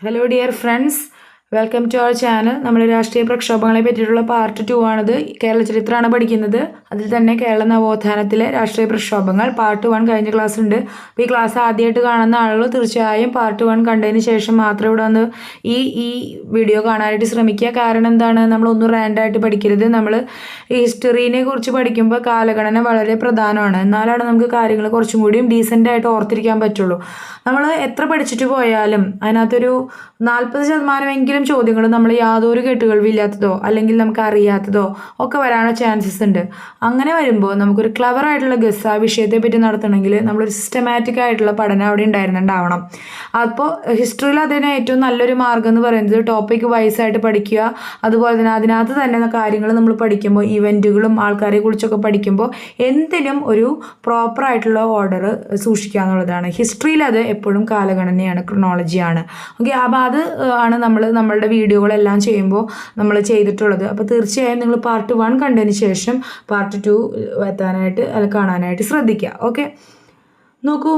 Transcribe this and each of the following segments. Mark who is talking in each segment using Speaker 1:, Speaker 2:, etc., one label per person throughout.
Speaker 1: Hello dear friends welcome to our channel നമ്മൾ രാഷ്ട്രീയ പ്രക്ഷോഭങ്ങളെ പറ്റിയിട്ടുള്ള പാർട്ട് ടു ആണിത്. കേരള ചരിത്രമാണ് പഠിക്കുന്നത്. അതിൽ തന്നെ കേരള നവോത്ഥാനത്തിലെ രാഷ്ട്രീയ പ്രക്ഷോഭങ്ങൾ പാർട്ട് വൺ കഴിഞ്ഞ ക്ലാസ് ഉണ്ട് അപ്പോൾ ഈ ക്ലാസ് ആദ്യമായിട്ട് കാണുന്ന ആളുകൾ തീർച്ചയായും പാർട്ട് വൺ കണ്ടതിന് ശേഷം മാത്രം ഇവിടെ വന്ന് ഈ ഈ വീഡിയോ കാണാനായിട്ട് ശ്രമിക്കുക. കാരണം എന്താണ്? നമ്മളൊന്നും റാൻഡായിട്ട് പഠിക്കരുത്. നമ്മൾ ഹിസ്റ്ററിനെ കുറിച്ച് പഠിക്കുമ്പോൾ കാലഗണന വളരെ പ്രധാനമാണ്. എന്നാലാണ് നമുക്ക് കാര്യങ്ങൾ കുറച്ചും കൂടിയും ഡീസന്റായിട്ട് ഓർത്തിരിക്കാൻ പറ്റുള്ളൂ. നമ്മൾ എത്ര പഠിച്ചിട്ട് പോയാലും അതിനകത്തൊരു നാൽപ്പത് ശതമാനമെങ്കിലും ചോദ്യങ്ങൾ നമ്മൾ യാതൊരു കേട്ടുകേൾവില്ലാത്തതോ അല്ലെങ്കിൽ നമുക്ക് അറിയാത്തതോ ഒക്കെ വരാനുള്ള ചാൻസസ് ഉണ്ട്. അങ്ങനെ വരുമ്പോൾ നമുക്കൊരു ക്ലവർ ആയിട്ടുള്ള ഗസ് ആ വിഷയത്തെ പറ്റി നടത്തണമെങ്കിൽ നമ്മളൊരു സിസ്റ്റമാറ്റിക് ആയിട്ടുള്ള പഠനം അവിടെ ഉണ്ടായിരുന്നുണ്ടാവണം. അപ്പോൾ ഹിസ്റ്ററിയിൽ അതിന് ഏറ്റവും നല്ലൊരു മാർഗം എന്ന് പറയുന്നത് ടോപ്പിക് വൈസ് ആയിട്ട് പഠിക്കുക. അതുപോലെ തന്നെ അതിനകത്ത് തന്നെ കാര്യങ്ങൾ നമ്മൾ പഠിക്കുമ്പോൾ ഇവന്റുകളും ആൾക്കാരെ കുറിച്ചൊക്കെ പഠിക്കുമ്പോൾ എന്തിനും ഒരു പ്രോപ്പർ ആയിട്ടുള്ള ഓർഡർ സൂക്ഷിക്കുക എന്നുള്ളതാണ്. ഹിസ്റ്ററിയിൽ അത് എപ്പോഴും കാലഗണനയാണ് ക്രൊണോളജിയാണ് ഓക്കെ അപ്പോൾ അത് ആണ് നമ്മൾ നമ്മൾ നമ്മളുടെ വീഡിയോകളെല്ലാം ചെയ്യുമ്പോൾ നമ്മൾ ചെയ്തിട്ടുള്ളത്. അപ്പോൾ തീർച്ചയായും നിങ്ങൾ പാർട്ട് വൺ കണ്ടതിന് ശേഷം പാർട്ട് ടു എത്താനായിട്ട് അല്ല കാണാനായിട്ട് ശ്രദ്ധിക്കുക. ഓക്കെ നോക്കൂ.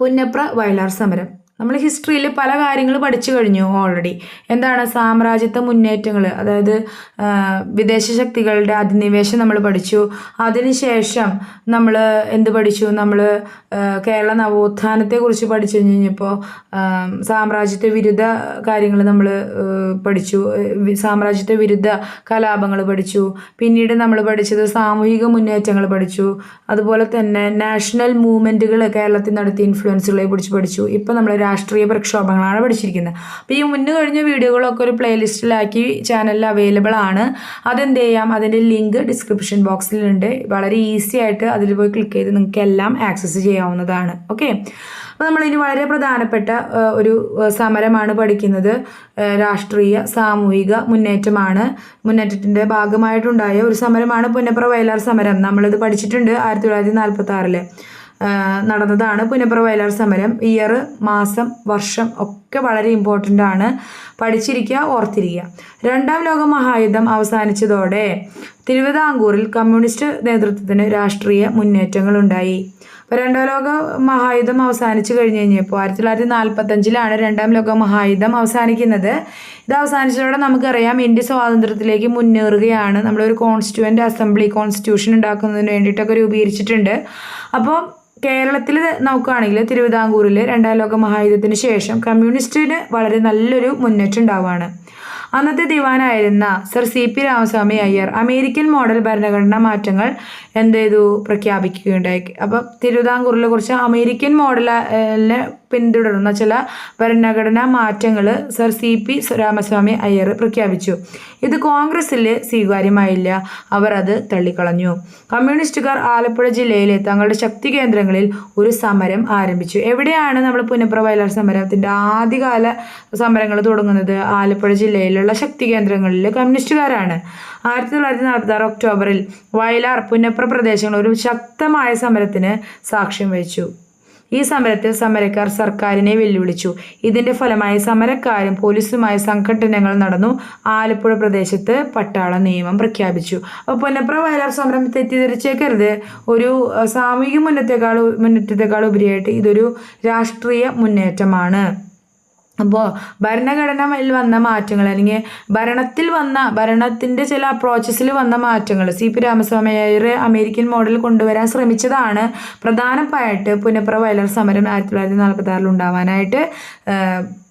Speaker 1: പുന്നപ്ര വയലാർ സമരം. നമ്മൾ ഹിസ്റ്ററിയിൽ പല കാര്യങ്ങൾ പഠിച്ചു കഴിഞ്ഞു ഓൾറെഡി എന്താണ് സാമ്രാജ്യത്വ മുന്നേറ്റങ്ങൾ അതായത് വിദേശ ശക്തികളുടെ അധിനിവേശം നമ്മൾ പഠിച്ചു. അതിനുശേഷം നമ്മൾ എന്ത് പഠിച്ചു? നമ്മൾ കേരള നവോത്ഥാനത്തെക്കുറിച്ച് പഠിച്ചു കഴിഞ്ഞപ്പോൾ സാമ്രാജ്യത്വ വിരുദ്ധ കാര്യങ്ങൾ നമ്മൾ പഠിച്ചു. സാമ്രാജ്യത്വ വിരുദ്ധ കലാപങ്ങൾ പഠിച്ചു. പിന്നീട് നമ്മൾ പഠിച്ചത് സാമൂഹിക മുന്നേറ്റങ്ങൾ പഠിച്ചു. അതുപോലെ തന്നെ നാഷണൽ മൂവ്മെന്റുകൾ കേരളത്തിൽ നടത്തിയ ഇൻഫ്ലുവൻസുകളെ കുറിച്ച് പഠിച്ചു. ഇപ്പം നമ്മൾ രാഷ്ട്രീയ പ്രക്ഷോഭങ്ങളാണ് പഠിച്ചിരിക്കുന്നത്. അപ്പോൾ ഈ മുന്നു കഴിഞ്ഞ വീഡിയോകളൊക്കെ ഒരു പ്ലേലിസ്റ്റിലാക്കി ചാനലിൽ അവൈലബിൾ ആണ്. അതെന്ത് ചെയ്യാം? അതിന്റെ ലിങ്ക് ഡിസ്ക്രിപ്ഷൻ ബോക്സിലുണ്ട് വളരെ ഈസി ആയിട്ട് അതിൽ പോയി ക്ലിക്ക് ചെയ്ത് നിങ്ങൾക്ക് എല്ലാം ആക്സസ് ചെയ്യാവുന്നതാണ്. ഓക്കെ അപ്പോൾ നമ്മളിനി വളരെ പ്രധാനപ്പെട്ട ഒരു സമരമാണ് പഠിക്കുന്നത്. രാഷ്ട്രീയ സാമൂഹിക മുന്നേറ്റമാണ്. മുന്നേറ്റത്തിന്റെ ഭാഗമായിട്ടുണ്ടായ ഒരു സമരമാണ് പുന്നപ്ര വയലാർ സമരം. നമ്മളിത് പഠിച്ചിട്ടുണ്ട് ആയിരത്തി തൊള്ളായിരത്തി നാൽപ്പത്തി ആറിൽ നടന്നതാണ് പുനപ്ര വയലാർ സമരം. ഇയർ മാസം വർഷം ഒക്കെ വളരെ ഇമ്പോർട്ടന്റ് ആണ്. പഠിച്ചിരിക്കുക ഓർത്തിരിക്കുക. രണ്ടാം ലോക മഹായുദ്ധം അവസാനിച്ചതോടെ തിരുവിതാംകൂറിൽ കമ്മ്യൂണിസ്റ്റ് നേതൃത്വത്തിന് രാഷ്ട്രീയ മുന്നേറ്റങ്ങളുണ്ടായി അപ്പോൾ രണ്ടാം ലോക മഹായുദ്ധം അവസാനിച്ചു കഴിഞ്ഞ് കഴിഞ്ഞപ്പോൾ ആയിരത്തി തൊള്ളായിരത്തി നാൽപ്പത്തഞ്ചിലാണ് രണ്ടാം ലോക മഹായുദ്ധം അവസാനിക്കുന്നത്. ഇത് അവസാനിച്ചതോടെ നമുക്കറിയാം ഇന്ത്യ സ്വാതന്ത്ര്യത്തിലേക്ക് മുന്നേറുകയാണ്. നമ്മളൊരു കോൺസ്റ്റിറ്റ്യൂവന്റ് അസംബ്ലി കോൺസ്റ്റിറ്റ്യൂഷൻ ഉണ്ടാക്കുന്നതിന് വേണ്ടിയിട്ടൊക്കെ രൂപീകരിച്ചിട്ടുണ്ട്. അപ്പോൾ കേരളത്തിൽ നോക്കുകയാണെങ്കിൽ തിരുവിതാംകൂറിൽ രണ്ടാം ലോക മഹായുദ്ധത്തിന് ശേഷം കമ്മ്യൂണിസ്റ്റിന് വളരെ നല്ലൊരു മുന്നേറ്റം ഉണ്ടാവുകയാണ്. അന്നത്തെ ദിവാനായിരുന്ന sir C P Ramaswamy Iyer American model ഭരണഘടനാ മാറ്റങ്ങൾ എന്ത് ചെയ്തു പ്രഖ്യാപിക്കുകയുണ്ടായി. അപ്പം തിരുവിതാംകൂറിലെ കുറിച്ച് അമേരിക്കൻ മോഡലിനെ പിന്തുടരുന്ന ചില ഭരണഘടനാ മാറ്റങ്ങൾ sir C P Ramaswamy Iyer പ്രഖ്യാപിച്ചു. ഇത് കോൺഗ്രസ്സിൽ സ്വീകാര്യമായില്ല. അവർ അത് തള്ളിക്കളഞ്ഞു. കമ്മ്യൂണിസ്റ്റുകാർ ആലപ്പുഴ ജില്ലയിലെ തങ്ങളുടെ ശക്തി കേന്ദ്രങ്ങളിൽ ഒരു സമരം ആരംഭിച്ചു. എവിടെയാണ് നമ്മൾ പുനപ്ര വയലാർ സമരത്തിന്റെ ആദ്യകാല സമരങ്ങൾ തുടങ്ങുന്നത്? ആലപ്പുഴ ജില്ലയിലുള്ള ശക്തി കേന്ദ്രങ്ങളിൽ കമ്മ്യൂണിസ്റ്റുകാരാണ്. ആയിരത്തി തൊള്ളായിരത്തി നാൽപ്പത്തി ആറ് ഒക്ടോബറിൽ വയലാർ പുന്നപ്ര പ്രദേശങ്ങൾ ഒരു ശക്തമായ സമരത്തിന് സാക്ഷ്യം വഹിച്ചു. ഈ സമരത്തിൽ സമരക്കാർ സർക്കാരിനെ വെല്ലുവിളിച്ചു. ഇതിന്റെ ഫലമായി സമരക്കാരും പോലീസുമായ സംഘടനകൾ നടന്നു. ആലപ്പുഴ പ്രദേശത്ത് പട്ടാള നിയമം പ്രഖ്യാപിച്ചു. അപ്പോൾ പുന്നപ്ര വയലാർ സമരം തെറ്റിദ്ധരിച്ചേക്കരുത്. ഒരു സാമൂഹിക മുന്നേറ്റത്തെക്കാൾ മുന്നേറ്റത്തെക്കാൾ ഉപരിയായിട്ട് ഇതൊരു രാഷ്ട്രീയ മുന്നേറ്റമാണ്. അപ്പോൾ ഭരണഘടനയിൽ വന്ന മാറ്റങ്ങൾ അല്ലെങ്കിൽ ഭരണത്തിൽ വന്ന ഭരണത്തിന്റെ ചില അപ്രോച്ചസിൽ വന്ന മാറ്റങ്ങൾ C P Ramaswamy Iyer American model കൊണ്ടുവരാൻ ശ്രമിച്ചതാണ് പ്രധാനമായിട്ട് പുനപ്ര വയലർ സമരം ആയിരത്തി തൊള്ളായിരത്തി നാൽപ്പത്തി ആറിൽ ഉണ്ടാവാനായിട്ട്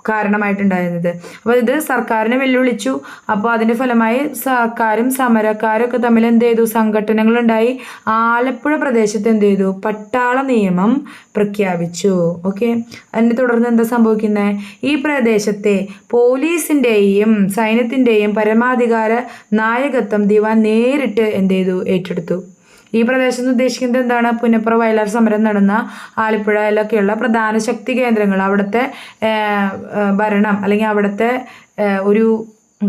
Speaker 1: കാരണമായിട്ടുണ്ടായിരുന്നത്. അപ്പോൾ ഇത് സർക്കാരിനെ വെല്ലുവിളിച്ചു. അപ്പോൾ അതിന്റെ ഫലമായി സർക്കാരും സമരക്കാരും ഒക്കെ തമ്മിൽ എന്ത് ചെയ്തു? സംഘടനകളുണ്ടായി ആലപ്പുഴ പ്രദേശത്ത് എന്ത് ചെയ്തു? പട്ടാള നിയമം പ്രഖ്യാപിച്ചു. ഓക്കെ? അതിനെ തുടർന്ന് എന്താ സംഭവിക്കുന്നത് ഈ പ്രദേശത്തെ പോലീസിന്റെയും സൈന്യത്തിന്റെയും പരമാധികാര നായകത്വം ദിവാൻ നേരിട്ട് എന്ത് ചെയ്തു? ഏറ്റെടുത്തു. ഈ പ്രദേശത്ത് ഉദ്ദേശിക്കുന്നത് എന്താണ്? പുന്നപ്ര വയലാർ സമരം നടന്ന ആലപ്പുഴയിലൊക്കെയുള്ള പ്രധാന ശക്തി കേന്ദ്രങ്ങൾ. അവിടുത്തെ ഭരണം അല്ലെങ്കിൽ അവിടുത്തെ ഒരു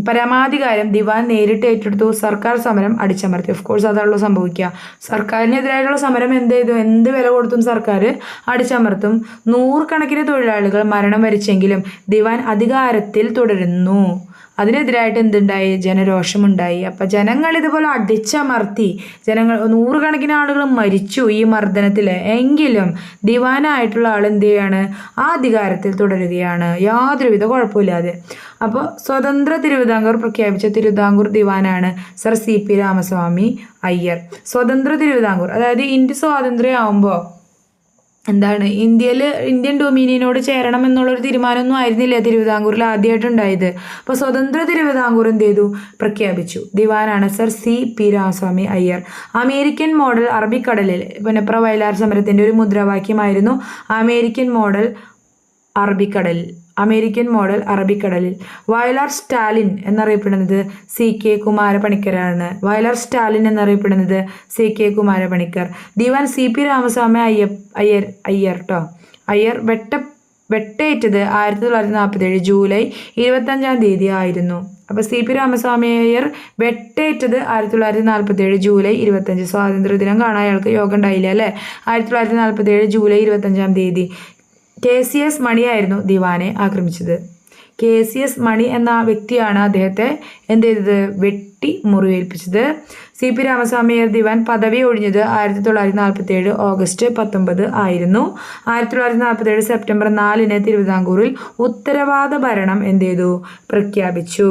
Speaker 1: പരമാധികാരം ദിവാൻ നേരിട്ട് ഏറ്റെടുത്തു. സർക്കാർ സമരം അടിച്ചമർത്തി. ഓഫ് കോഴ്സ് അതാണല്ലോ സംഭവിക്കുക. സർക്കാരിനെതിരായിട്ടുള്ള സമരം എന്ത് ചെയ്തു? എന്ത് വില കൊടുത്തും സർക്കാർ അടിച്ചമർത്തും. നൂറുകണക്കിന് തൊഴിലാളികൾ മരണം വരിച്ചെങ്കിലും ദിവാൻ അധികാരത്തിൽ തുടരുന്നു. അതിനെതിരായിട്ട് എന്തുണ്ടായി? ജനരോഷമുണ്ടായി. അപ്പം ജനങ്ങൾ ഇതുപോലെ അടിച്ചമർത്തി ജനങ്ങൾ നൂറുകണക്കിന് ആളുകൾ മരിച്ചു ഈ മർദ്ദനത്തിൽ. എങ്കിലും ദിവാനായിട്ടുള്ള ആൾ എന്ത് ചെയ്യാണ്? ആ അധികാരത്തിൽ തുടരുകയാണ്. യാതൊരുവിധ കുഴപ്പമില്ലാതെ. അപ്പോൾ സ്വതന്ത്ര തിരുവിതാംകൂർ പ്രഖ്യാപിച്ച Thiruvithamkoor ദിവാനാണ് sir C P Ramaswamy Iyer. സ്വതന്ത്ര തിരുവിതാംകൂർ അതായത് ഇന്ത്യ സ്വാതന്ത്ര്യമാവുമ്പോൾ എന്താണ് ഇന്ത്യയിൽ ഇന്ത്യൻ ഡൊമീനിയനോട് ചേരണം എന്നുള്ളൊരു തീരുമാനമൊന്നും ആയിരുന്നില്ല തിരുവിതാംകൂറിൽ ആദ്യമായിട്ടുണ്ടായത് അപ്പോൾ സ്വതന്ത്ര തിരുവിതാംകൂർ എന്ത് ചെയ്തു? പ്രഖ്യാപിച്ചു. ദിവാനാണ് sir C P Ramaswamy Iyer. American model അറബിക്കടലിൽ പുനപ്ര വയലാർ സമരത്തിന്റെ ഒരു മുദ്രാവാക്യമായിരുന്നു അമേരിക്കൻ മോഡൽ അറബിക്കടലിൽ അമേരിക്കൻ മോഡൽ അറബിക്കടലിൽ. വയലാർ സ്റ്റാലിൻ എന്നറിയപ്പെടുന്നത് സി കെ കുമാരപണിക്കരാണ്. വയലാർ സ്റ്റാലിൻ എന്നറിയപ്പെടുന്നത് സി കെ കുമാരപണിക്കർ. ദിവാൻ സി പി രാമസ്വാമി അയ്യ അയ്യർ അയ്യർ കേട്ടോ അയ്യർ വെട്ട വെട്ടേറ്റത് ആയിരത്തി തൊള്ളായിരത്തി നാൽപ്പത്തേഴ് ജൂലൈ ഇരുപത്തഞ്ചാം തീയതി ആയിരുന്നു. അപ്പോൾ സി പി രാമസ്വാമി അയ്യർ വെട്ടേറ്റത് ആയിരത്തി തൊള്ളായിരത്തി നാൽപ്പത്തേഴ് ജൂലൈ ഇരുപത്തഞ്ച്. സ്വാതന്ത്ര്യ ദിനം കാണാൻ അയാൾക്ക് യോഗം ഉണ്ടായില്ല അല്ലേ? ആയിരത്തി തൊള്ളായിരത്തി നാൽപ്പത്തേഴ് ജൂലൈ ഇരുപത്തഞ്ചാം തീയതി. കെ സി എസ് മണിയായിരുന്നു ദിവാനെ ആക്രമിച്ചത്. കെ സി എസ് മണി എന്ന വ്യക്തിയാണ് അദ്ദേഹത്തെ എന്ത് ചെയ്തത്? വെട്ടി മുറിവേൽപ്പിച്ചത്. സി പി രാമസ്വാമിയർ ദിവാൻ പദവി ഒഴിഞ്ഞത് ആയിരത്തി തൊള്ളായിരത്തി നാൽപ്പത്തി ഏഴ് ഓഗസ്റ്റ് പത്തൊമ്പത് ആയിരുന്നു. ആയിരത്തി തൊള്ളായിരത്തി നാൽപ്പത്തി ഏഴ് സെപ്റ്റംബർ നാലിന് തിരുവിതാംകൂറിൽ ഉത്തരവാദ ഭരണം എന്ത് ചെയ്തു? പ്രഖ്യാപിച്ചു.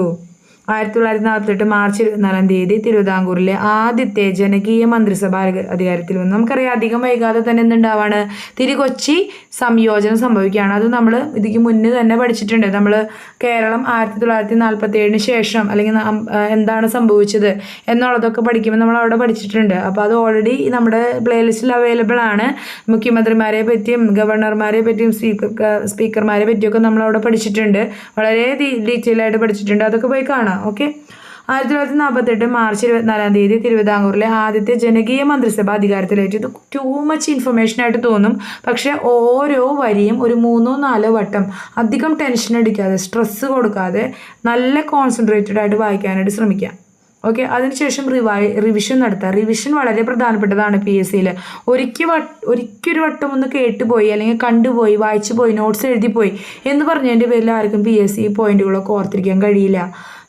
Speaker 1: ആയിരത്തി തൊള്ളായിരത്തി നാൽപ്പത്തെട്ട് മാർച്ച് ഇരുപത്തിനാലാം തീയതി തിരുവിതാംകൂറിലെ ആദ്യത്തെ ജനകീയ മന്ത്രിസഭാ അധിക- അധികാരത്തിൽ വന്നു നമുക്കറിയാം അധികം വൈകാതെ തന്നെ എന്തുണ്ടാവാണ്? തിരുകൊച്ചി സംയോജനം സംഭവിക്കുകയാണ്. അത് നമ്മൾ ഇതിക്ക് മുന്നേ തന്നെ പഠിച്ചിട്ടുണ്ട്. നമ്മൾ കേരളം ആയിരത്തി തൊള്ളായിരത്തി നാൽപ്പത്തി ഏഴിന് ശേഷം അല്ലെങ്കിൽ എന്താണ് സംഭവിച്ചത് എന്നുള്ളതൊക്കെ പഠിക്കുമ്പോൾ നമ്മൾ അവിടെ പഠിച്ചിട്ടുണ്ട്. അപ്പോൾ അത് ഓൾറെഡി നമ്മുടെ പ്ലേലിസ്റ്റിൽ അവൈലബിൾ ആണ്. മുഖ്യമന്ത്രിമാരെ പറ്റിയും ഗവർണർമാരെ പറ്റിയും സ്പീക്കർ സ്പീക്കർമാരെ പറ്റിയൊക്കെ നമ്മൾ അവിടെ പഠിച്ചിട്ടുണ്ട്. വളരെ ഡീറ്റെയിൽ ആയിട്ട് പഠിച്ചിട്ടുണ്ട്. അതൊക്കെ പോയി കാണാം. ഓക്കെ. ആയിരത്തി തൊള്ളായിരത്തി നാൽപ്പത്തെട്ട് മാർച്ച് ഇരുപത്തിനാലാം തീയതി തിരുവിതാംകൂറിലെ ആദ്യത്തെ ജനകീയ മന്ത്രിസഭ അധികാരത്തിലേറ്റു ഇത് ടൂ മച്ച് ഇൻഫർമേഷൻ ആയിട്ട് തോന്നും. പക്ഷേ ഓരോ വരിയും ഒരു മൂന്നോ നാലോ വട്ടം അധികം ടെൻഷൻ അടിക്കാതെ സ്ട്രെസ്സ് കൊടുക്കാതെ നല്ല കോൺസെൻട്രേറ്റഡ് ആയിട്ട് വായിക്കാനായിട്ട് ശ്രമിക്കാം ഓക്കെ അതിനുശേഷം റിവൈ റിവിഷൻ നടത്തുക. റിവിഷൻ വളരെ പ്രധാനപ്പെട്ടതാണ് പി എസ് സിയിൽ ഒരിക്കൽ വട്ട ഒരിക്കൊരു വട്ടം ഒന്ന് കേട്ടുപോയി അല്ലെങ്കിൽ കണ്ടുപോയി വായിച്ചു പോയി നോട്ട്സ് എഴുതിപ്പോയി എന്ന് പറഞ്ഞതിന്റെ പേരിൽ ആർക്കും പി എസ് സി പോയിന്റുകളൊക്കെ ഓർത്തിരിക്കാൻ കഴിയില്ല.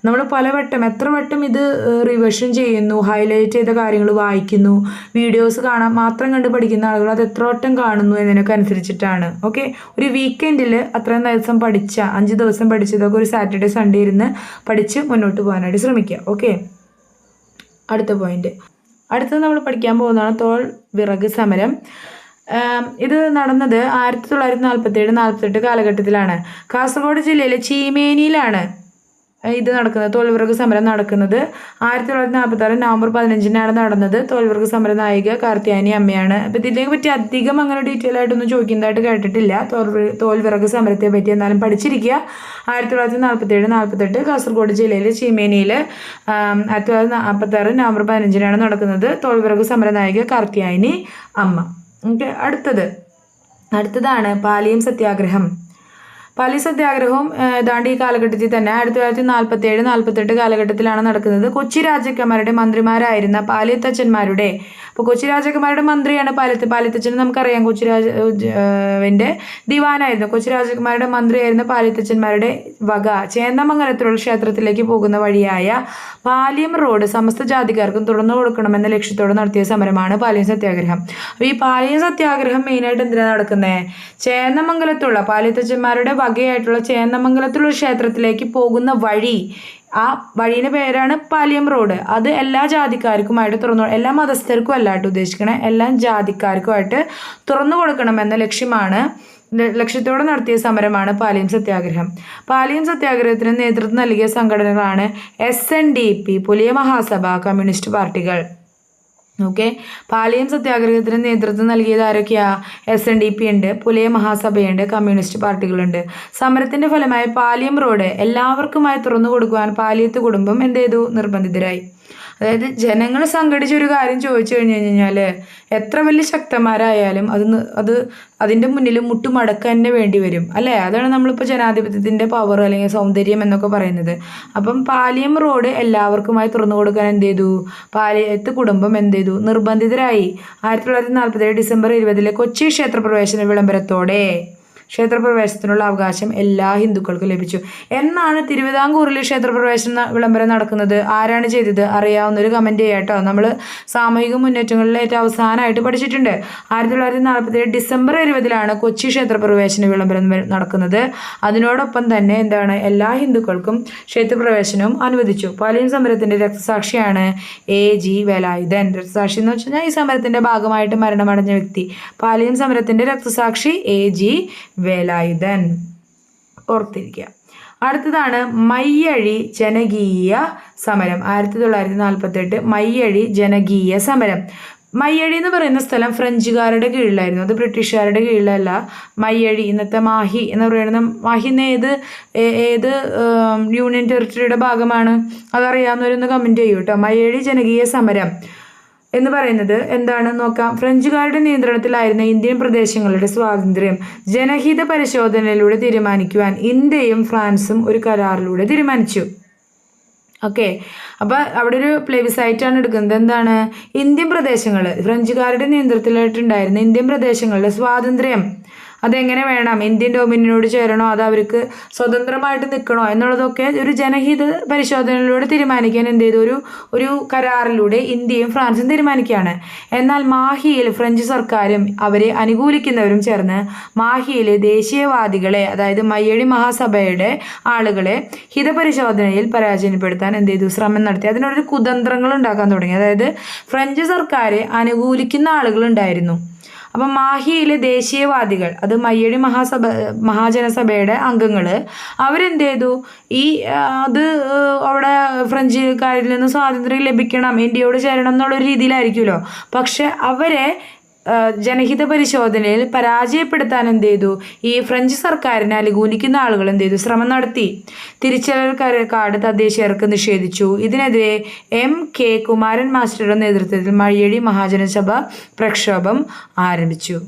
Speaker 1: നമ്മൾ പലവട്ടം എത്ര വട്ടം ഇത് റിവിഷൻ ചെയ്യുന്നു ഹൈലൈറ്റ് ചെയ്ത കാര്യങ്ങൾ വായിക്കുന്നു വീഡിയോസ് കാണാൻ മാത്രം കണ്ട് പഠിക്കുന്ന ആളുകൾ അത് എത്ര വട്ടം കാണുന്നു എന്നതിനൊക്കെ അനുസരിച്ചിട്ടാണ്. ഓക്കെ ഒരു വീക്കെൻഡിൽ അത്രയും ദിവസം പഠിച്ച അഞ്ച് ദിവസം പഠിച്ചതൊക്കെ ഒരു സാറ്റർഡേ സൺഡേ ഇരുന്ന് പഠിച്ച് മുന്നോട്ട് പോകാനായിട്ട് ശ്രമിക്കുക. ഓക്കെ അടുത്ത പോയിന്റ് അടുത്തത് നമ്മൾ പഠിക്കാൻ പോകുന്നതാണ് തോൾ വിറക് സമരം. ഇത് നടന്നത് ആയിരത്തി തൊള്ളായിരത്തി നാൽപ്പത്തി ഏഴ് നാൽപ്പത്തെട്ട് കാലഘട്ടത്തിലാണ്. കാസർഗോഡ് ജില്ലയിലെ ചീമേനിയിലാണ്. ഇത് നടക്കുന്നത്. തൊഴിൽവർഗ സമരം നടക്കുന്നത്. ആയിരത്തി തൊള്ളായിരത്തി നാൽപ്പത്തി ആറ് നവംബർ പതിനഞ്ചിനാണ് നടന്നത്. തൊഴിൽവർഗ സമര നായിക കാർത്തിയാനി അമ്മയാണ്. അപ്പം ഇതിനെ പറ്റി അധികം അങ്ങനെ ഡീറ്റെയിൽ ആയിട്ടൊന്നും ചോദിക്കുന്നതായിട്ട് കേട്ടിട്ടില്ല. തോൽവി സമരത്തെ പറ്റി എന്നാലും പഠിച്ചിരിക്കുക. ആയിരത്തി തൊള്ളായിരത്തി നാൽപ്പത്തി ഏഴ് നാൽപ്പത്തെട്ട് കാസർഗോഡ് ജില്ലയിലെ ചീമേനിയിൽ ആയിരത്തി തൊള്ളായിരത്തി നാൽപ്പത്തി ആറ് നവംബർ പതിനഞ്ചിനാണ് നടക്കുന്നത് തോൽവിറക് സമര നായിക കാർത്തിയാനി അമ്മ. ഓക്കെ അടുത്തത്. അടുത്തതാണ് പാലിയം സത്യാഗ്രഹം. പാലി സത്യാഗ്രഹവും ഏതാണ്ട് ഈ കാലഘട്ടത്തിൽ തന്നെ ആയിരത്തി തൊള്ളായിരത്തി നാൽപ്പത്തി ഏഴ് നാൽപ്പത്തെട്ട് കാലഘട്ടത്തിലാണ് നടക്കുന്നത്. കൊച്ചി രാജാക്കന്മാരുടെ മന്ത്രിമാരായിരുന്ന പാലിയത്തച്ഛന്മാരുടെ അപ്പോൾ കൊച്ചി രാജാക്കന്മാരുടെ മന്ത്രിയാണ് പാലിയത്ത് പാലിയത്തച്ഛൻ നമുക്കറിയാം കൊച്ചി രാജ വിന്റെ ദിവാനായിരുന്നു. കൊച്ചി രാജകുമാരുടെ മന്ത്രിയായിരുന്ന പാലിയത്തച്ഛന്മാരുടെ വക ചേന്നമംഗലത്തിലുള്ള ക്ഷേത്രത്തിലേക്ക് പോകുന്ന വഴിയായ പാലിയം റോഡ് സമസ്ത ജാതിക്കാർക്കും തുറന്നു കൊടുക്കണമെന്ന ലക്ഷ്യത്തോടെ നടത്തിയ സമരമാണ് പാലിയം സത്യാഗ്രഹം. അപ്പോൾ ഈ പാലിയം സത്യാഗ്രഹം മെയിനായിട്ട് എന്തിനാണ് നടക്കുന്നത് ചേന്നമംഗലത്തുള്ള പാലിയത്തച്ഛന്മാരുടെ വകയായിട്ടുള്ള ചേന്നമംഗലത്തിലുള്ള ക്ഷേത്രത്തിലേക്ക് പോകുന്ന വഴി. ആ വഴിയുടെ പേരാണ് പാലിയം റോഡ്. അത് എല്ലാ ജാതിക്കാർക്കുമായിട്ട് തുറന്നു എല്ലാ മതസ്ഥർക്കും അല്ലാട്ട് ഉദ്ദേശിക്കണേ. എല്ലാ ജാതിക്കാർക്കുമായിട്ട് തുറന്നു കൊടുക്കണം എന്ന ലക്ഷ്യമാണ് ലക്ഷ്യത്തോടെ നടത്തിയ സമരമാണ് പാലിയം സത്യാഗ്രഹം. പാലിയം സത്യാഗ്രഹത്തിന് നേതൃത്വം നൽകിയ സംഘടനകളാണ് S N D P Pulaya Mahasabha communist പാർട്ടികൾ. ഓക്കെ പാലിയം സത്യാഗ്രഹത്തിന് നേതൃത്വം നൽകിയത് ആരൊക്കെയാ? എസ് എൻ ഡി പി ഉണ്ട് പുലയ മഹാസഭയുണ്ട് കമ്മ്യൂണിസ്റ്റ് പാർട്ടികളുണ്ട്. സമരത്തിന്റെ ഫലമായി പാലിയം റോഡ് എല്ലാവർക്കുമായി തുറന്നു കൊടുക്കുവാൻ പാലിയത്ത് കുടുംബം എന്ത് ചെയ്തു? നിർബന്ധിതരായി. അതായത് ജനങ്ങൾ സംഘടിച്ച ഒരു കാര്യം ചോദിച്ചു കഴിഞ്ഞു കഴിഞ്ഞാൽ എത്ര വലിയ ശക്തന്മാരായാലും അത് അത് അതിന്റെ മുന്നിൽ മുട്ടുമടക്കാൻ തന്നെ വേണ്ടി വരും. അല്ലേ? അതാണ് നമ്മളിപ്പോൾ ജനാധിപത്യത്തിന്റെ പവർ അല്ലെങ്കിൽ സൗന്ദര്യം എന്നൊക്കെ പറയുന്നത്. അപ്പം പാലിയം റോഡ് എല്ലാവർക്കുമായി തുറന്നു കൊടുക്കാൻ എന്ത് ചെയ്തു? പാലിയത്ത് കുടുംബം എന്ത് ചെയ്തു? നിർബന്ധിതരായി. ആയിരത്തി തൊള്ളായിരത്തി നാൽപ്പത്തേഴ് ഡിസംബർ ഇരുപതിലെ കൊച്ചി ക്ഷേത്രപ്രവേശന വിളംബരത്തോടെ ക്ഷേത്രപ്രവേശനത്തിനുള്ള അവകാശം എല്ലാ ഹിന്ദുക്കൾക്കും ലഭിച്ചു. എന്നാണ് തിരുവിതാംകൂറിൽ ക്ഷേത്രപ്രവേശന വിളംബരം നടക്കുന്നത്. ആരാണ് ചെയ്തത്? അറിയാവുന്നൊരു കമന്റ് ചെയ്യാട്ടോ നമ്മൾ സാമൂഹിക മുന്നേറ്റങ്ങളിൽ ഏറ്റവും അവസാനമായിട്ട് പഠിച്ചിട്ടുണ്ട്. ആയിരത്തി തൊള്ളായിരത്തി നാൽപ്പത്തേഴ് ഡിസംബർ ഇരുപതിലാണ് കൊച്ചി ക്ഷേത്രപ്രവേശന വിളംബരം നടക്കുന്നത്. അതിനോടൊപ്പം തന്നെ എന്താണ്? എല്ലാ ഹിന്ദുക്കൾക്കും ക്ഷേത്രപ്രവേശനവും അനുവദിച്ചു. പാലിയൻ സമരത്തിന്റെ രക്തസാക്ഷിയാണ് എ. ജി. വേലായുധൻ. രക്തസാക്ഷി എന്ന് വെച്ച് കഴിഞ്ഞാൽ ഈ സമരത്തിന്റെ ഭാഗമായിട്ട് മരണമടഞ്ഞ വ്യക്തി. പാലിയൻ സമരത്തിന്റെ രക്തസാക്ഷി എ. ജി. വേലായുധൻ. ഓർത്തിരിക്കുക. അടുത്തതാണ് മയ്യഴി ജനകീയ സമരം. ആയിരത്തി തൊള്ളായിരത്തി നാൽപ്പത്തെട്ട് മയ്യഴി ജനകീയ സമരം. മയ്യഴി എന്ന് പറയുന്ന സ്ഥലം ഫ്രഞ്ചുകാരുടെ കീഴിലായിരുന്നു. അത് ബ്രിട്ടീഷുകാരുടെ കീഴിലല്ല. മയ്യഴി ഇന്നത്തെ മാഹി എന്ന് പറയുന്ന മാഹി എന്ന ഏത് ഏത് യൂണിയൻ ടെറിട്ടറിയുടെ ഭാഗമാണ്? അതറിയാവുന്നവരൊന്ന് കമന്റ് ചെയ്യൂ കേട്ടോ മയ്യഴി ജനകീയ സമരം. എന്ന് പറയുന്നത് എന്താണ്? നോക്കാം. ഫ്രഞ്ചുകാരുടെ നിയന്ത്രണത്തിലായിരുന്ന ഇന്ത്യൻ പ്രദേശങ്ങളുടെ സ്വാതന്ത്ര്യം ജനഹിത പരിശോധനയിലൂടെ തീരുമാനിക്കുവാൻ ഇന്ത്യയും ഫ്രാൻസും ഒരു കരാറിലൂടെ തീരുമാനിച്ചു. ഓക്കെ. അപ്പോൾ അവിടെ ഒരു പ്ലേബിസൈറ്റാണ് എടുക്കുന്നത്. എന്താണ്? ഇന്ത്യൻ പ്രദേശങ്ങൾ ഫ്രഞ്ചുകാരുടെ നിയന്ത്രണത്തിലായിട്ടുണ്ടായിരുന്ന ഇന്ത്യൻ പ്രദേശങ്ങളുടെ സ്വാതന്ത്ര്യം. അതെങ്ങനെ വേണം? ഇന്ത്യൻ ഡൊമിനിയനോട് ചേരണോ? അത് അവർക്ക് സ്വതന്ത്രമായിട്ട് നിൽക്കണോ? എന്നുള്ളതൊക്കെ ഒരു ജനഹിത പരിശോധനയിലൂടെ തീരുമാനിക്കാൻ എന്ത് ചെയ്തു? ഒരു ഒരു കരാറിലൂടെ ഇന്ത്യയും ഫ്രാൻസും തീരുമാനിക്കുകയാണ്. എന്നാൽ മാഹിയിൽ ഫ്രഞ്ച് സർക്കാരും അവരെ അനുകൂലിക്കുന്നവരും ചേർന്ന് മാഹിയിലെ ദേശീയവാദികളെ അതായത് മയ്യടി മഹാസഭയുടെ ആളുകളെ ഹിതപരിശോധനയിൽ പരാജയപ്പെടുത്താൻ എന്ത് ചെയ്തു? ശ്രമം നടത്തി. അതിനോടൊരു കുതന്ത്രങ്ങൾ ഉണ്ടാക്കാൻ തുടങ്ങി. അതായത് ഫ്രഞ്ച് സർക്കാരെ അനുകൂലിക്കുന്ന ആളുകൾ ഉണ്ടായിരുന്നു അപ്പം മാഹിയിലെ ദേശീയവാദികൾ അത് മയ്യഴി മഹാസഭ മഹാജനസഭയുടെ അംഗങ്ങൾ അവരെന്ത് ചെയ്തു ഈ അത് അവിടെ ഫ്രഞ്ചുകാരിൽ നിന്ന് സ്വാതന്ത്ര്യം ലഭിക്കണം ഇന്ത്യയോട് ചേരണം എന്നുള്ള രീതിയിലായിരിക്കുമല്ലോ. പക്ഷെ അവരെ ജനഹിത പരിശോധനയിൽ പരാജയപ്പെടുത്താൻ എന്ത് ചെയ്തു? ഈ ഫ്രഞ്ച് സർക്കാരിനെ അനുകൂലിക്കുന്ന ആളുകൾ എന്ത് ചെയ്തു? ശ്രമം നടത്തി. തിരിച്ചറിയൽ കാർഡ് തദ്ദേശീയർക്ക് നിഷേധിച്ചു. ഇതിനെതിരെ എം കെ കുമാരൻ മാസ്റ്ററുടെ നേതൃത്വത്തിൽ മഴയടി മഹാജനസഭ പ്രക്ഷോഭം ആരംഭിച്ചു.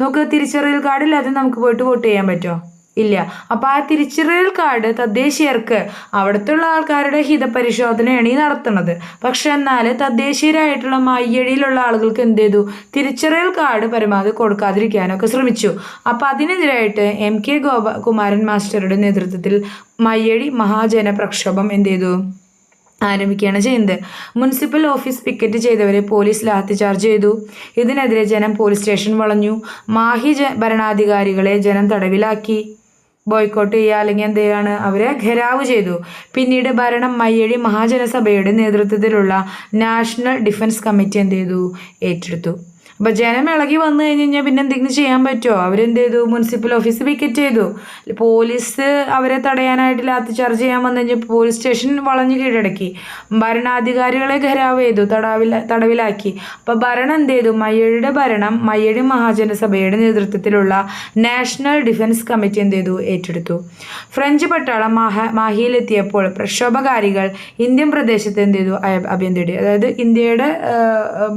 Speaker 1: നമുക്ക് തിരിച്ചറിയൽ കാർഡില്ലാതെ നമുക്ക് പോയിട്ട് വോട്ട് ചെയ്യാൻ പറ്റുമോ? ഇല്ല. അപ്പോൾ ആ തിരിച്ചറിയൽ കാർഡ് തദ്ദേശീയർക്ക് അവിടുത്തെ ആൾക്കാരുടെ ഹിതപരിശോധനയാണ് ഈ നടത്തുന്നത്. പക്ഷെ എന്നാൽ തദ്ദേശീയരായിട്ടുള്ള മയ്യഴിയിലുള്ള ആളുകൾക്ക് എന്ത് ചെയ്തു? തിരിച്ചറിയൽ കാർഡ് പരമാവധി കൊടുക്കാതിരിക്കാനൊക്കെ ശ്രമിച്ചു. അപ്പോൾ അതിനെതിരായിട്ട് എം കെ ഗോപ കുമാരൻ മാസ്റ്ററുടെ നേതൃത്വത്തിൽ മയ്യഴി മഹാജന പ്രക്ഷോഭം എന്ത് ചെയ്തു? ആരംഭിക്കുകയാണ് ചെയ്യുന്നത്. മുനിസിപ്പൽ ഓഫീസ് പിക്കറ്റ് ചെയ്തവരെ പോലീസ് ലാത്തിചാർജ് ചെയ്തു. ഇതിനെതിരെ ജനം പോലീസ് സ്റ്റേഷൻ വളഞ്ഞു. മാഹി ഭരണാധികാരികളെ ജനം തടവിലാക്കി. ബോയ്ക്കോട്ട് ചെയ്യുക അല്ലെങ്കിൽ എന്ത് അവരെ ഘെരാവ് ചെയ്തു. പിന്നീട് ഭരണം മയ്യഴി മഹാജനസഭയുടെ നേതൃത്വത്തിലുള്ള നാഷണൽ ഡിഫൻസ് കമ്മിറ്റി എന്ത് ചെയ്തു? ഏറ്റെടുത്തു. അപ്പോൾ ജനം ഇളകി വന്നു കഴിഞ്ഞ് കഴിഞ്ഞാൽ പിന്നെ എന്തെങ്കിലും ചെയ്യാൻ പറ്റുമോ അവരെന്ത് ചെയ്തു? മുനിസിപ്പൽ ഓഫീസ് വിക്കറ്റ് ചെയ്തു. പോലീസ് അവരെ തടയാനായിട്ട് ലാത്തി ചാർജ് ചെയ്യാൻ വന്നു കഴിഞ്ഞാൽ പോലീസ് സ്റ്റേഷൻ വളഞ്ഞു കീഴടക്കി. ഭരണാധികാരികളെ ഘരാവ് ചെയ്തു തടവില തടവിലാക്കി. അപ്പോൾ ഭരണം എന്ത് ചെയ്തു? മയ്യഴിയുടെ ഭരണം മയ്യഴി മഹാജനസഭയുടെ നേതൃത്വത്തിലുള്ള നാഷണൽ ഡിഫൻസ് കമ്മിറ്റി എന്ത് ചെയ്തു? ഏറ്റെടുത്തു. ഫ്രഞ്ച് പട്ടാളം മാഹ മാഹിയിലെത്തിയപ്പോൾ പ്രക്ഷോഭകാരികൾ ഇന്ത്യൻ പ്രദേശത്ത് എന്ത് ചെയ്തു? അഭ്യന്തരി അതായത് ഇന്ത്യയുടെ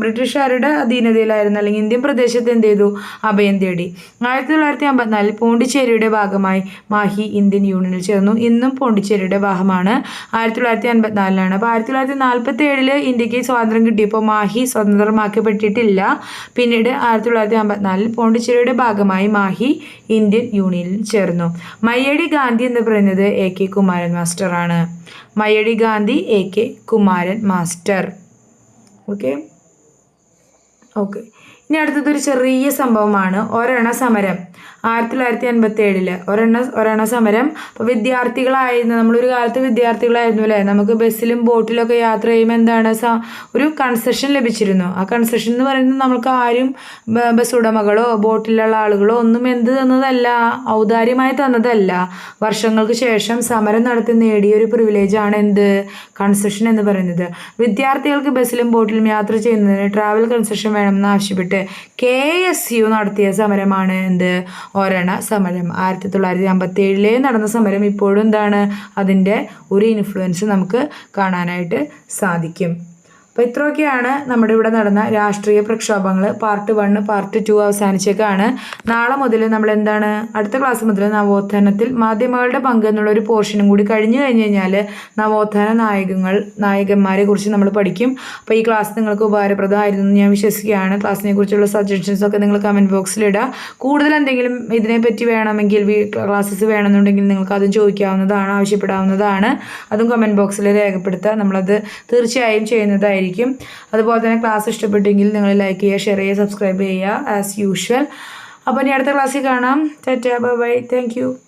Speaker 1: ബ്രിട്ടീഷുകാരുടെ അധീനതയിലായിരുന്ന അല്ലെങ്കിൽ ഇന്ത്യൻ പ്രദേശത്ത് എന്ത് ചെയ്തു? അഭയം തേടി. ആയിരത്തി തൊള്ളായിരത്തി അമ്പത്തിനാലിൽ പോണ്ടിച്ചേരിയുടെ ഭാഗമായി മാഹി ഇന്ത്യൻ യൂണിയനിൽ ചേർന്നു. ഇന്നും പോണ്ടിച്ചേരിയുടെ ഭാഗമാണ്. ആയിരത്തി തൊള്ളായിരത്തി അൻപത്തിനാലിലാണ് അപ്പോൾ ആയിരത്തി തൊള്ളായിരത്തി നാൽപ്പത്തി ഏഴിൽ ഇന്ത്യയ്ക്ക് സ്വാതന്ത്ര്യം കിട്ടിയപ്പോൾ മാഹി സ്വതന്ത്രമാക്കപ്പെട്ടിട്ടില്ല. പിന്നീട് ആയിരത്തി തൊള്ളായിരത്തി അമ്പത്തിനാലിൽ പോണ്ടിച്ചേരിയുടെ ഭാഗമായി മാഹി ഇന്ത്യൻ യൂണിയനിൽ ചേർന്നു. മയ്യടി ഗാന്ധി എന്ന് പറയുന്നത് എ കെ കുമാരൻ മാസ്റ്ററാണ്. മയ്യടി Gandhi A K Kumaran master. Okay? Okay ഇനി അടുത്തതൊരു ചെറിയ സംഭവമാണ് ഒരെണ്ണ സമരം. ആയിരത്തി തൊള്ളായിരത്തി എൺപത്തി ഏഴിൽ ഒരെണ്ണ ഒരെണ്ണ സമരം. അപ്പോൾ വിദ്യാർത്ഥികളായിരുന്നു നമ്മളൊരു കാലത്ത് വിദ്യാർത്ഥികളായിരുന്നു അല്ലേ? നമുക്ക് ബസ്സിലും ബോട്ടിലൊക്കെ യാത്ര ചെയ്യുമ്പോൾ എന്താണ് ഒരു കൺസെഷൻ ലഭിച്ചിരുന്നു. ആ കൺസെഷൻ എന്ന് പറയുന്നത് നമുക്ക് ആരും ബസ് ഉടമകളോ ബോട്ടിലുള്ള ആളുകളോ ഒന്നും എന്ത് തന്നതല്ല ഔദാര്യമായി തന്നതല്ല. വർഷങ്ങൾക്ക് ശേഷം സമരം നടത്തി നേടിയ ഒരു പ്രിവിലേജാണ് എന്ത്? കൺസെഷൻ എന്ന് പറയുന്നത്. വിദ്യാർത്ഥികൾക്ക് ബസ്സിലും ബോട്ടിലും യാത്ര ചെയ്യുന്നതിന് ട്രാവൽ കൺസെഷൻ വേണമെന്ന് ആവശ്യപ്പെട്ട് കെ എസ് യു നടത്തിയ സമരമാണ് എന്ത്? ഒരെണ്ണ സമരം. ആയിരത്തി തൊള്ളായിരത്തി അമ്പത്തി ഏഴിലെ നടന്ന സമരം ഇപ്പോഴും എന്താണ്? അതിന്റെ ഒരു ഇൻഫ്ലുവൻസ് നമുക്ക് കാണാനായിട്ട് സാധിക്കും. അപ്പോൾ ഇത്രയൊക്കെയാണ് നമ്മുടെ ഇവിടെ നടന്ന രാഷ്ട്രീയ പ്രക്ഷോഭങ്ങൾ പാർട്ട് വണ്ണ് പാർട്ട് ടു അവസാനിച്ചേക്കാണ്. നാളെ മുതൽ നമ്മൾ എന്താണ്? അടുത്ത ക്ലാസ് മുതൽ നവോത്ഥാനത്തിൽ മാധ്യമങ്ങളുടെ പങ്ക് എന്നുള്ള ഒരു പോർഷനും കൂടി കഴിഞ്ഞു കഴിഞ്ഞ് കഴിഞ്ഞാൽ നവോത്ഥാന നായകങ്ങൾ നായകന്മാരെ കുറിച്ച് നമ്മൾ പഠിക്കും. അപ്പോൾ ഈ ക്ലാസ് നിങ്ങൾക്ക് ഉപകാരപ്രദമായിരുന്നു എന്ന് ഞാൻ വിശ്വസിക്കുകയാണ്. ക്ലാസ്സിനെ കുറിച്ചുള്ള സജഷൻസ് ഒക്കെ നിങ്ങൾ കമന്റ് ബോക്സിൽ ഇടുക കൂടുതൽ എന്തെങ്കിലും ഇതിനെപ്പറ്റി വേണമെങ്കിൽ ക്ലാസ്സസ് വേണമെന്നുണ്ടെങ്കിൽ നിങ്ങൾക്ക് അതും ചോദിക്കാവുന്നതാണ് ആവശ്യപ്പെടാവുന്നതാണ്. അതും കമന്റ് ബോക്സിൽ രേഖപ്പെടുത്തുക നമ്മളത് തീർച്ചയായും ചെയ്യുന്നതായിരിക്കും. അതുപോലെ തന്നെ ക്ലാസ് ഇഷ്ടപ്പെട്ടെങ്കിൽ നിങ്ങൾ ലൈക്ക് ചെയ്യുക ഷെയർ ചെയ്യുക സബ്സ്ക്രൈബ് ചെയ്യുക ആസ് യൂഷ്വൽ അപ്പോൾ ഇനി അടുത്ത ക്ലാസ്സിൽ കാണാം. Tata bye bye thank